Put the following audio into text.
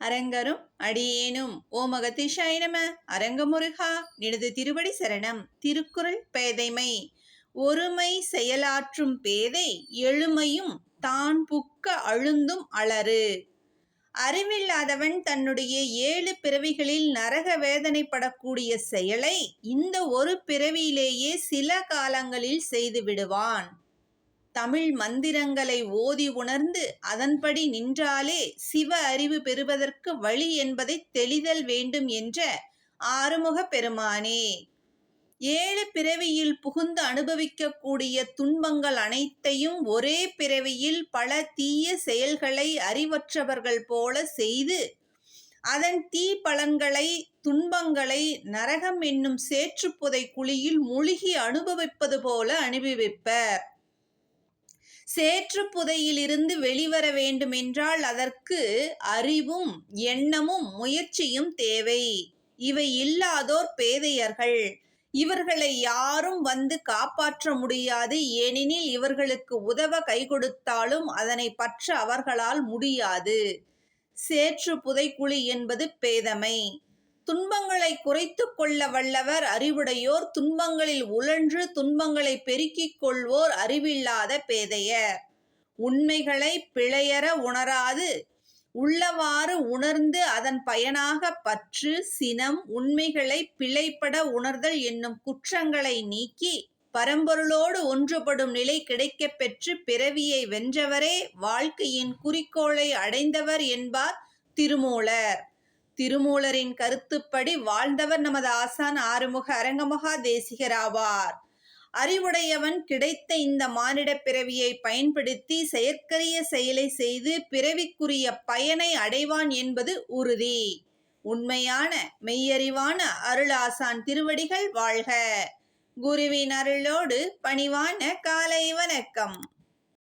அரங்கரும் அடியேனும். ஓமகதிஷாய நம. அரங்கமுருகா நினது திருவடி சரணம். திருக்குறள் பேதைமை. ஒருமை செயலாற்றும் பேதை எழுமையும் தான் புக்க அழுந்தும் அலறு. அறிவில்லாதவன் தன்னுடைய ஏழு பிறவிகளில் நரக வேதனைப்படக்கூடிய செயலை இந்த ஒரு பிறவியிலேயே சில காலங்களில் செய்து விடுவான். தமிழ் மந்திரங்களை ஓதி உணர்ந்து அதன்படி நின்றாலே சிவ அறிவு பெறுவதற்கு வழி என்பதை தெளிதல் வேண்டும் என்ற ஆறுமுக பெருமானே. ஏழு பிறவியில் புகுந்து அனுபவிக்கக்கூடிய துன்பங்கள் அனைத்தையும் ஒரே பிறவியில் பல தீய செயல்களை அறிவற்றவர்கள் போல செய்து அதன் தீ பலன்களை துன்பங்களை நரகம் என்னும் சேற்றுப்புதை குழியில் மூழ்கி அனுபவிப்பது போல அனுபவிப்பர். சேற்று புதையிலிருந்து வெளிவர வேண்டுமென்றால் அதற்கு அறிவும் எண்ணமும் முயற்சியும் தேவை. இவை இல்லாதோர் பேதையர்கள். இவர்களை யாரும் வந்து காப்பாற்ற முடியாது. ஏனெனில் இவர்களுக்கு உதவ கை கொடுத்தாலும் அதனை பற்ற அவர்களால் முடியாது. சேற்று புதைக்குழி என்பது பேதமை. துன்பங்களை குறைத்து கொள்ள வல்லவர் அறிவுடையோர் துன்பங்களில் உழன்று துன்பங்களை பெருக்கிக் கொள்வோர் அறிவில்லாத பேதையர். உண்மைகளை பிழையற உணராது உள்ளவாறு உணர்ந்து அதன் பயனாக பற்று சினம் உண்மைகளை பிழைப்பட உணர்தல் என்னும் குற்றங்களை நீக்கி பரம்பொருளோடு ஒன்றுபடும் நிலை கிடைக்கப் பெற்று பிறவியை வென்றவரே வாழ்க்கையின் குறிக்கோளை அடைந்தவர் என்பார் திருமூலர். திருமூலரின் கருத்துப்படி வாழ்ந்தவர் நமது ஆசான் ஆறுமுக அரங்கமகா தேசிகராவார் அறிவுடையவன் கிடைத்த இந்த மானிட பிறவியை பயன்படுத்தி செயற்கரிய செயலை செய்து பிறவிக்குரிய பயனை அடைவான் என்பது உறுதி. உண்மையான மெய்யறிவான அருளாசான் திருவடிகள் வாழ்க. குருவின் அருளோடு பணிவான காலை வணக்கம்.